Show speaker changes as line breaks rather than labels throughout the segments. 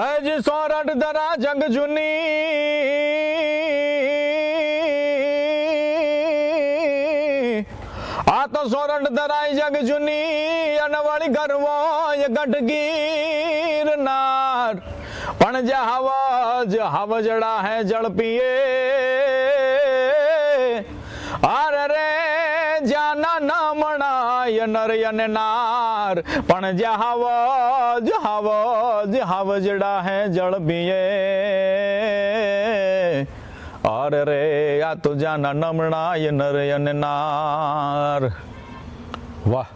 હજી સોરઠ ધરા જગ જૂની આ તો સોરઠ ધરાય જગ જૂની અને વળી ગરવો ગઢ ગીરનાર પણ જે હવજ હવજડા હે જળ પીએ અરે રે જાના નામણાય નર. પણ જહાવ જહાવ જહાવ જડા હે જળ પીએ અરે રે, આ તો જાના નમણાય નર અને નાર.
વાહ.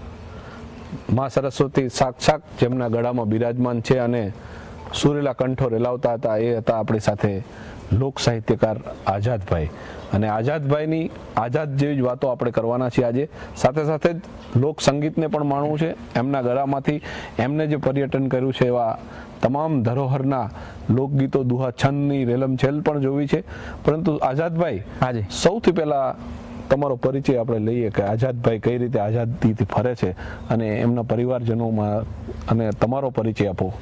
માં સરસ્વતી સાક્ષાત જેમના ગળામાં બિરાજમાન છે અને સુરેલા કંઠો રેલાવતા હતા, એ હતા આપણી સાથે લોક સાહિત્યકાર આઝાદભાઈ. અને આઝાદભાઈની આઝાદ જેવી જ વાતો આપણે કરવાના છીએ આજે. સાથે સાથે જ લોક સંગીતને પણ માણવું છે. એમના ગળામાંથી એમને જે પર્યટન કર્યું છે એવા તમામ ધરોહરના લોકગીતો દુહા છંદની રેલમછેલ પણ જોવી છે. પરંતુ આઝાદભાઈ
આજે
સૌથી પહેલા તમારો પરિચય આપણે લઈએ કે આઝાદભાઈ કઈ રીતે આઝાદીથી ફરે છે અને એમના પરિવારજનોમાં અને તમારો પરિચય આપો.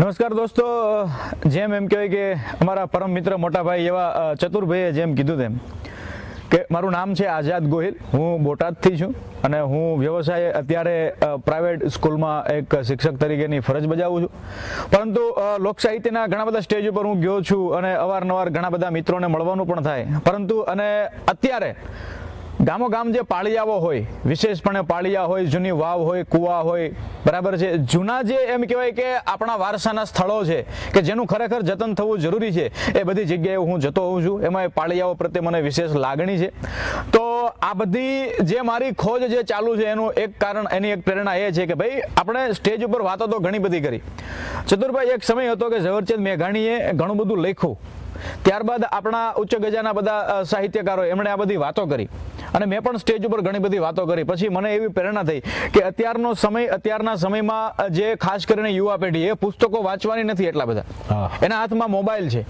નમસ્કાર દોસ્તો જેમ એમ કહેવાય કે અમારા પરમ મિત્ર મોટાભાઈ એવા ચતુરભાઈએ જેમ કીધું તેમ કે મારું નામ છે આઝાદ ગોહિલ. હું બોટાદથી છું અને હું વ્યવસાય અત્યારે પ્રાઇવેટ સ્કૂલમાં એક શિક્ષક તરીકેની ફરજ બજાવું છું. પરંતુ અ, લોક સાહિત્યના ઘણા બધા સ્ટેજ ઉપર હું ગયો છું અને અવારનવાર ઘણા બધા મિત્રોને મળવાનું પણ થાય. પરંતુ અને અત્યારે ગામો ગામ જે પાળિયાઓ હોય, વિશેષપણે પાળિયા હોય, જૂની વાવ હોય, કુવા હોય, બરાબર છે, જૂના જે એમ કહેવાય કે આપણા વારસાના સ્થળો છે, કે જેનું ખરેખર જતન થવું જરૂરી છે, એ બધી જગ્યાએ હું જતો હોઉં છું. એમાં એ પાળિયાઓ પ્રત્યે મને વિશેષ લાગણી છે. તો આ બધી જે મારી ખોજ જે ચાલુ છે, એનું એક કારણ, એની એક પ્રેરણા એ છે કે ભાઈ, આપણે સ્ટેજ ઉપર વાતો તો ઘણી બધી કરી. ચતુરભાઈ, એક સમય હતો કે ઝવેરચંદ મેઘાણીએ ઘણું બધું લખ્યું. ત્યારબાદ આપણા ઉચ્ચ ગજાના બધા સાહિત્યકારો એમણે આ બધી વાતો કરી. અને મેં પણ સ્ટેજ ઉપર ઘણી બધી વાતો કરી. પછી મને એવી પ્રેરણા થઈ કે અત્યારનો સમય અત્યારના સમયમાં જે ખાસ કરીને યુવા પેઢી એ પુસ્તકો વાંચવાની નથી એટલા બધા. એના હાથમાં મોબાઈલ છે.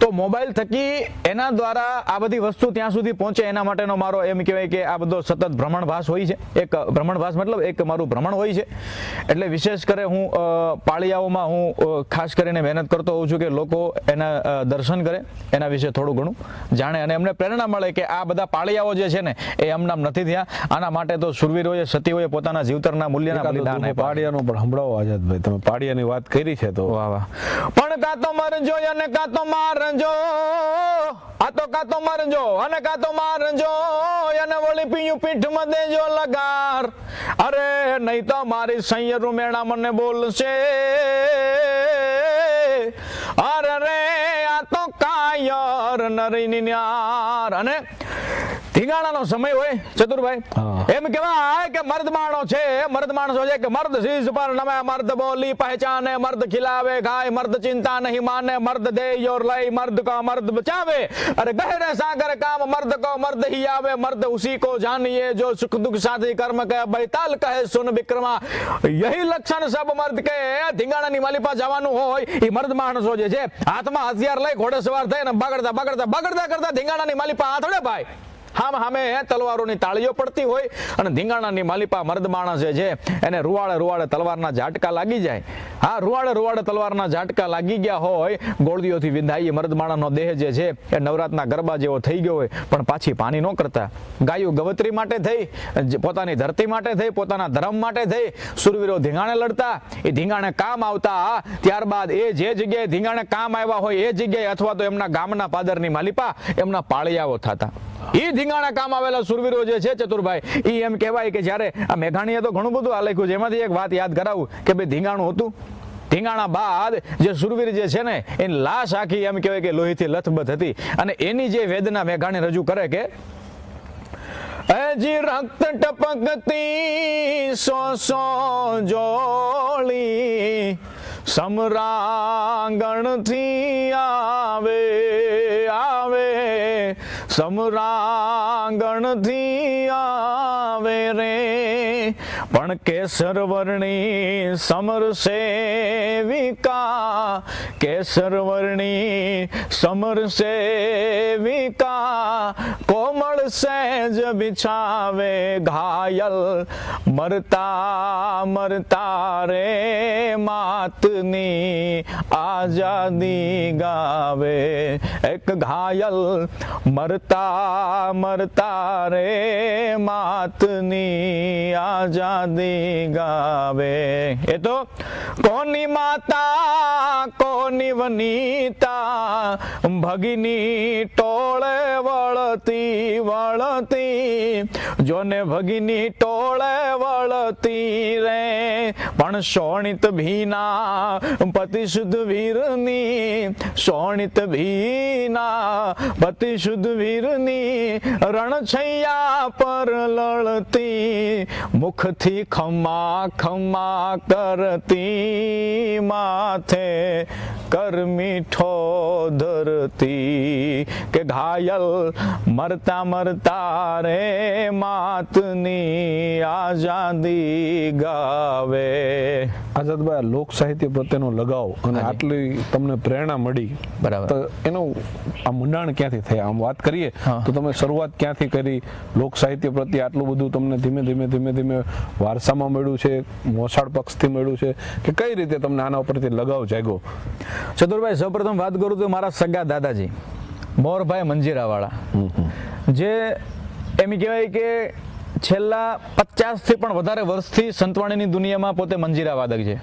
તો મોબાઈલ થકી એના દ્વારા આ બધી વસ્તુ ત્યાં સુધી પહોંચે એના માટેનો મારો એમ કહેવાય કે આ બધો સતત ભ્રમણભાસ હોય છે. એક ભ્રમણભાસ મતલબ એક મારું ભ્રમણ હોય છે. એટલે વિશેષ કરે હું પાળિયાઓમાં હું ખાસ કરીને મહેનત કરતો હોઉં છું કે લોકો એના દર્શન દર્શન કરે એના વિશે થોડું ઘણું જાણે અને એમને પ્રેરણા મળે કે આ બધા પાળિયાઓ જે છે ને એ એમનામ નથી થયા. આના માટે તો સુરવીરોએ સતીઓએ પોતાના જીવતરના મૂલ્યના બલિદાન
પાળિયાનો પણ સંભળાવો આઝાદભાઈ તમે પાળિયાની વાત કરી છે તો.
વાહ વાહ. પણ કાં તો મરજો અને કા તો મારજો. આ તો કાં તો મરજો અને કાં તો મારજો. અને વળી પીયું પીઠમાં દેજો લગાર. અરે નહીં તો મારી સૈયર મેણા મને બોલશે. અરે રે કાયર નરીની ન્યાર. અને ઠીંગાણાનો સમય હોય ચતુરભાઈ. એમ કેવાય કે મર્દ માણો છે મર્દ માણસો છે કે મર્દ શીશ પર નમે મર્દ બોલી પહેચાને મર્દ ખિલાવે ખાય મર્દ ચિંતા નહીં માને મર્દ દે યોર લઈ મર્દ કો મર્દ બચાવે. અરે ગહરે સાગર કામ મર્દ કો મર્દ ही आवे मर्द उसी को जानिए जो सुख दुख साथी कर्म कहे बैताल कहे सुन विक्रमा यही લક્ષણ સબ મર્દ કે ધીંગાણાની માલી પાસે જવાનું હોય એ મર્દ માણસો જે છે હાથમાં હથિયાર લઈ ઘોડે સવાર થઈને બગડતા બગડતા બગડતા કરતા ધીંગાણાની માલી પાસે હાથડે ભાઈ. હામ હામે તલવારોની તાળીઓ પડતી હોય અને ધીંગાણાની માલિપા મર્દ માણસ જે એને રૂવાડે રૂવાડે તલવારના ઝાટકા લાગી જાય. હા રૂવાડે રૂવાડે તલવારના ઝાટકા લાગી ગયા હોય, ગોળદીઓથી વિંધાઈ મર્દ માણસનો દેહ જે છે, એ નવરાતના ગરબા જેવો થઈ ગયો હોય, પણ પાછી પાણી ન કરતા. ગાયું ગવત્રી માટે થઈ પોતાની ધરતી માટે થઈ, પોતાના ધર્મ માટે થઈ, સુરવીરો ધીંગાણે લડતા. એ ધીંગાણે કામ આવતા. ત્યારબાદ એ જે જગ્યાએ ધીંગાણે કામ આવ્યા હોય, એ જગ્યાએ અથવા તો એમના ગામના પાદરની માલિપા એમના પાળિયાઓ થતા. એ ધીંગાણા કામ આવેલા સુરવીરો જે છે, ચતુરભાઈ એ એમ કહેવાય કે જ્યારે આ મેઘાણીએ તો ઘણું બધું આ લખ્યું છે. એમાંથી એક વાત યાદ કરાવું કે ભાઈ ધીંગાણું હતું. ધીંગાણા બાદ જે સુરવીર જે છે ને, એની લાશ આખી એમ કહેવાય કે લોહીથી લથબથ હતી. અને એની જે વેદના મેઘાણી રજૂ કરે કે હજી રક્ત ટપકતી, સો સો જોળી, સમરાંગણથી આવે આવે સમરાંગણથી આવે રે. પણ કેસર વર્ણી સમર સેવિકા? કેસર વર્ણી સમર સેવિકા? કોમળ સેજ બિછાવે ઘાયલ, મરતા મરતા રે માતની આઝાદી ગાવે. એક ઘાયલ, મરતા મરતા રે માતની આઝાદી ગાવે. એ તો કોની માતા, કોની વનીતા, ભગીની ટોળે વળતી વળતી. જોને ભગીની ટોળે વળતી રે. પણ શોણિત ભીના પતિ શુદ્ધ વીરની, શોણિત ભીના પતિ શુદ્ધ વીરની રણછૈયા પર લળતી, મુખથી ખમા ખમા કરતી માથે કર મીઠો ધરતી કે ઘાયલ મરતા મરતા રે માતની આઝાદી ગાવે
આઝાદભાઈ લોક સાહિત્ય પ્રત્યેનો લગાવ અને આટલી તમને પ્રેરણા મળી
બરાબર.
એનું આ મંડાણ ક્યાંથી થયા આમ વાત કરીએ તો તમે શરૂઆત ક્યાંથી કરી લોક સાહિત્ય પ્રત્યે આટલું બધું તમને ધીમે ધીમે ધીમે ધીમે વારસામાં મળ્યું છે મોસાળ પક્ષથી મળ્યું છે કે કઈ રીતે તમને આના ઉપરથી લગાવ જાગ્યો
ચતુરભાઈ સૌપ્રથમ વાત કરું તો મારા સગા દાદાજી મોરભાઈ મંજીરાવાળા જે એમ કહેવાય કે છેલ્લા પચાસથી પણ વધારે વર્ષથી સંતવાણીની દુનિયામાં પોતે મંજીરા વાદક છે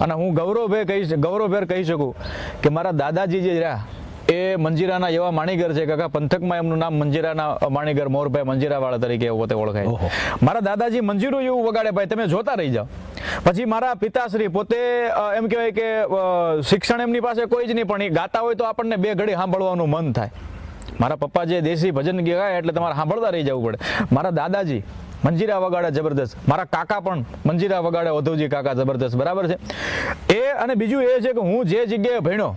અને હું ગૌરવભેર કહી ગૌરવભેર કહી શકું કે મારા દાદાજી જે રહ્યા એ મંજીરાના એવા માણીગર છે કાકા પંથકમાં એમનું નામ મંજીરાના માણીગર મોરભાઈ મંજીરાવાળા તરીકે પોતે ઓળખાય મારા દાદાજી મંજીરું એવું વગાડે ભાઈ તમે જોતા રહી જાઓ. પછી મારા પિતાશ્રી પોતે એમ કહેવાય કે શિક્ષણ એમની પાસે કોઈ જ નહીં પણ એ ગાતા હોય તો આપણને બે ઘડી સાંભળવાનું મન થાય. મારા પપ્પા જે દેશી ભજન ગાય એટલે તમારે સાંભળતા રહી જવું પડે. મારા દાદાજી મંજીરા વગાડે જબરદસ્ત. મારા કાકા પણ મંજીરા વગાડે ઓધવજી કાકા જબરદસ્ત. બરાબર છે? એ અને બીજું એ છે કે હું જે જગ્યાએ ભણ્યો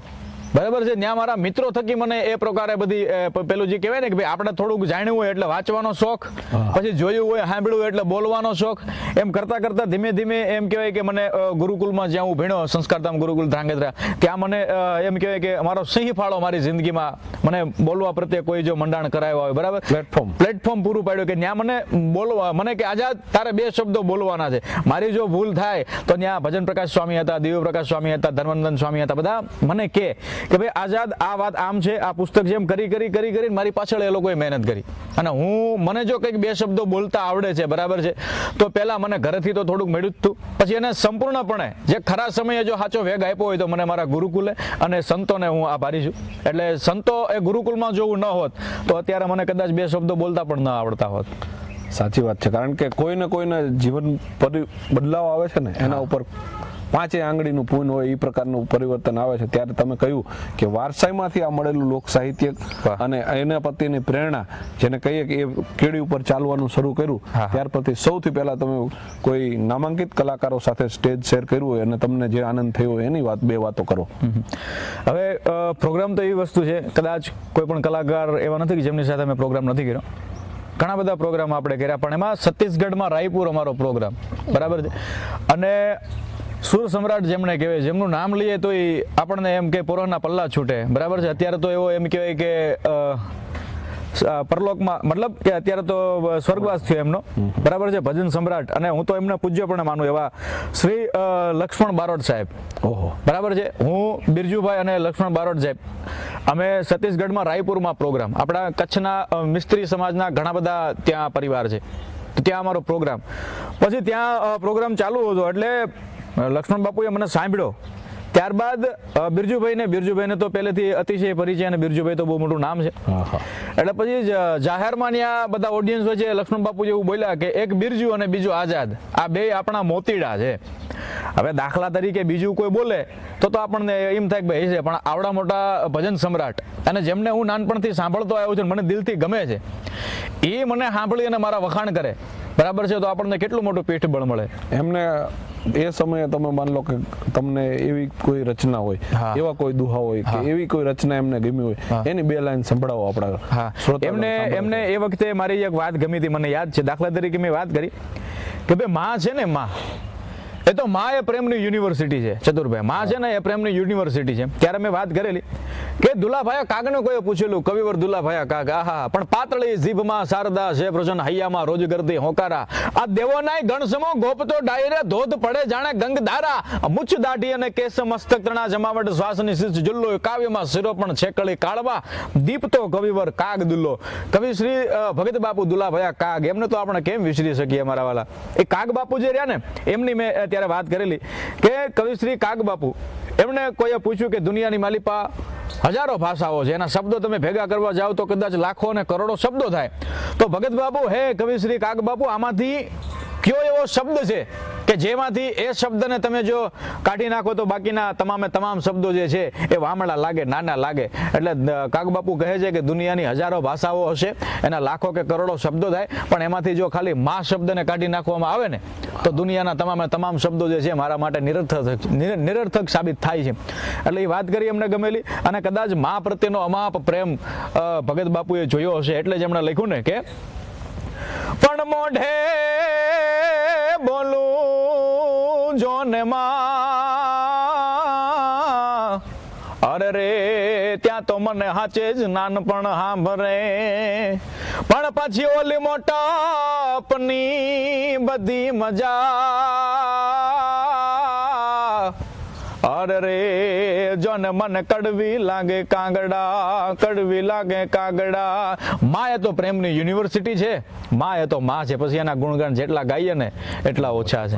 બરાબર છે. ત્યાં મારા મિત્રો થકી મને એ પ્રકારે બધી પેલું જે કહેવાય ને કે ભાઈ આપણે થોડુંક જાણ્યું હોય એટલે વાંચવાનો શોખ પછી જોયું હોય સાંભળ્યું હોય એટલે બોલવાનો શોખ. એમ કરતા કરતા ધીમે ધીમે એમ કહેવાય કે મને ગુરુકુલમાં જ્યાં હું ભણ્યો સંસ્કારધામ ગુરુકુલ ધ્રાંગધ્રા ત્યાં મને એમ કહેવાય કે મારો સિંહ ફાળો મારી જિંદગીમાં મને બોલવા પ્રત્યે કોઈ જો મંડાણ કરાયો હોય બરાબર?
પ્લેટફોર્મ
પ્લેટફોર્મ પૂરું પાડ્યું કે ત્યાં મને બોલવા મને કે આઝાદ તારે બે શબ્દો બોલવાના છે. મારી જો ભૂલ થાય તો ત્યાં ભજન પ્રકાશ સ્વામી હતા દિવ્ય પ્રકાશ સ્વામી હતા ધર્મનંદન સ્વામી હતા બધા મને કે કે ભાઈ આઝાદ આ વાત આમ છે આ પુસ્તક જેમ કરી કરી કરી કરી મારી પાછળ એ લોકોએ મહેનત કરી. અને હું મને જો કંઈક બે શબ્દો બોલતા આવડે છે બરાબર છે તો પહેલાં મને ઘરેથી તો થોડુંક મેળ્યું હતું પછી એને સંપૂર્ણપણે જે ખરા સમયે જો સાચો વેગ આપ્યો હોય તો મને મારા ગુરુકુલે અને સંતોને હું આભારી છું. એટલે સંતો એ ગુરુકુલમાં જોવું ન હોત તો અત્યારે મને કદાચ બે શબ્દો બોલતા પણ ન આવડતા હોત.
સાચી વાત છે. કારણ કે કોઈને કોઈને જીવન પરી બદલાવ આવે છે ને એના ઉપર પાંચે આંગળીનું પૂન હોય એ પ્રકારનું પરિવર્તન આવે છે ત્યારે તમે કહ્યું કે વારસાઈમાંથી આ મળેલું લોક સાહિત્ય અને એના પ્રત્યેની પ્રેરણા જેને કહીએ કે એ કેડી ઉપર ચાલવાનું શરૂ કર્યું. ત્યાર પછી સૌથી પહેલા તમે કોઈ નામાંકિત કલાકારો સાથે સ્ટેજ શેર કર્યું હોય અને તમને જે આનંદ થયો એની વાત બે વાતો કરો.
હવે પ્રોગ્રામ તો એવી વસ્તુ છે કદાચ કોઈ પણ કલાકાર એવા નથી કે જેમની સાથે મેં પ્રોગ્રામ નથી કર્યો. ઘણા બધા પ્રોગ્રામ આપણે કર્યા પણ એમાં છત્તીસગઢમાં રાયપુર અમારો પ્રોગ્રામ. બરાબર છે? અને સુર સમ્રાટ જેમણે કહેવાય જેમનું નામ લઈએ તો એ આપણને એમ કે પોરોના પલ્લા છૂટે. બરાબર છે? અત્યારે તો એવો એમ કહેવાય કે પરલોકમાં મતલબ કે અત્યારે તો સ્વર્ગવાસ થયો એમનો. બરાબર છે? ભજન સમ્રાટ. અને હું તો એમને પૂજ્ય પણ માનું એવા શ્રી લક્ષ્મણ બારોટ સાહેબ.
ઓહો.
બરાબર છે? હું બિરજુભાઈ અને લક્ષ્મણ બારોટ સાહેબ. અમે છત્તીસગઢમાં રાયપુરમાં પ્રોગ્રામ. આપણા કચ્છના મિસ્ત્રી સમાજના ઘણા બધા ત્યાં પરિવાર છે. તો ત્યાં અમારો પ્રોગ્રામ. પછી ત્યાં પ્રોગ્રામ ચાલુ હતો. એટલે લક્ષ્મણ બાપુએ મને સાંભળ્યો. ત્યારબાદ અ, બિરજુભાઈને બિરજુભાઈને તો પહેલેથી અતિશય પરિચય અને બિરજુભાઈ તો બહુ મોટું નામ છે. એટલે પછી જાહેરમાં ત્યાં બધા ઓડિયન્સ વચ્ચે લક્ષ્મણ બાપુ જેવું બોલ્યા કે એક બિરજુ અને બીજું આઝાદ. આ બે આપણા મોતીડા છે. હવે દાખલા તરીકે બીજું કોઈ બોલે તો તો આપણને એમ થાય કે ભાઈ છે પણ આવડા મોટા ભજન સમ્રાટ. અને જેમને હું નાનપણથી સાંભળતો આવ્યો છું મને દિલથી ગમે છે એ મને સાંભળી અને મારા વખાણ કરે. બરાબર છે? તો આપણને કેટલું મોટું પીઠ બળ મળે?
એમને એ સમયે તમે માન લો કે તમને એવી કોઈ રચના હોય એવા કોઈ દુહા હોય કે એવી કોઈ રચના એમને ગમી હોય એની બે લાઈન સંભળાવો આપણા
એમને એમને એ વખતે મારી એક વાત ગમી હતી મને યાદ છે. દાખલા તરીકે મેં વાત કરી કે ભાઈ માં છે ને માં એ તો માં એ પ્રેમની યુનિવર્સિટી છે, ચતુરભાઈ. માં છે ને એ પ્રેમની યુનિવર્સિટી છે. ત્યારે મેં વાત કરેલી કે દુલાભાઈ કાગને કોઈએ પૂછેલું? કવિવર દુલાભાયા કાગ. આહા, પણ પાતળી જીભમાં શારદા છે, પ્રજન હૈયામાં રોજ ગરદી હોકારા. આ દેવોનાય ગણસમો ગોપતો ડાયરે ધોધ પડે જાણે ગંગધારા. મુછ દાઢી અને કેસ મસ્તક તણા જમાવટ શ્વાસની સિસ જુલ્લો કાવ્યમાં શિરો પણ છેકળી કાળવા. દીપતો કવિવર કાગ દુલ્લો. કવિ શ્રી ભગત બાપુ દુલાભાયા કાગ. એમને તો આપણે કેમ વિસરી શકીએ મારા વાલા? એ કાગ બાપુ જે રહ્યા ને, એમની મેં ત્યારે વાત કરેલી કે કવિશ્રી કાગબાપુ કાગ એમને કોઈએ પૂછ્યું કે દુનિયાની માલિપા હજારો ભાષાઓ છે, એના શબ્દો તમે ભેગા કરવા જાઓ તો કદાચ લાખો અને કરોડો શબ્દો થાય. તો ભગત બાપુ હે કવિશ્રી કાગબાપુ, આમાંથી કયો એવો શબ્દ છે કે જેમાંથી એ શબ્દને તમે જો કાઢી નાખો તો બાકીના તમામે તમામ શબ્દો જે છે એ વામડા લાગે, નાના લાગે. એટલે કાગબાપુ કહે છે કે દુનિયાની હજારો ભાષાઓ હશે, એના લાખો કે કરોડો શબ્દો થાય, પણ એમાંથી જો ખાલી મા શબ્દને કાઢી નાખવામાં આવે ને, તો દુનિયાના તમામે તમામ શબ્દો જે છે મારા માટે નિરર્થક નિરર્થક સાબિત થાય છે. એટલે એ વાત કરી એમને ગમેલી, અને કદાચ મા પ્રત્યેનો અમાપ પ્રેમ ભગત બાપુએ જોયો હશે, એટલે જ એમણે લખ્યું ને કે, પણ મોઢે બોલું જોને માં? અરે રે, ત્યાં તો મને હાચે જ નાનપણ સાંભળે. પણ પછી ઓલી મોટાપની બધી મજા અરે રે જન મને કડવી લાગે કાગડા, કડવી લાગે કાગડા. માં એ તો પ્રેમની યુનિવર્સિટી છે માં એ તો માં છે, પછી એના ગુણગાન જેટલા ગાઈએ ને, એટલા ઓછા છે.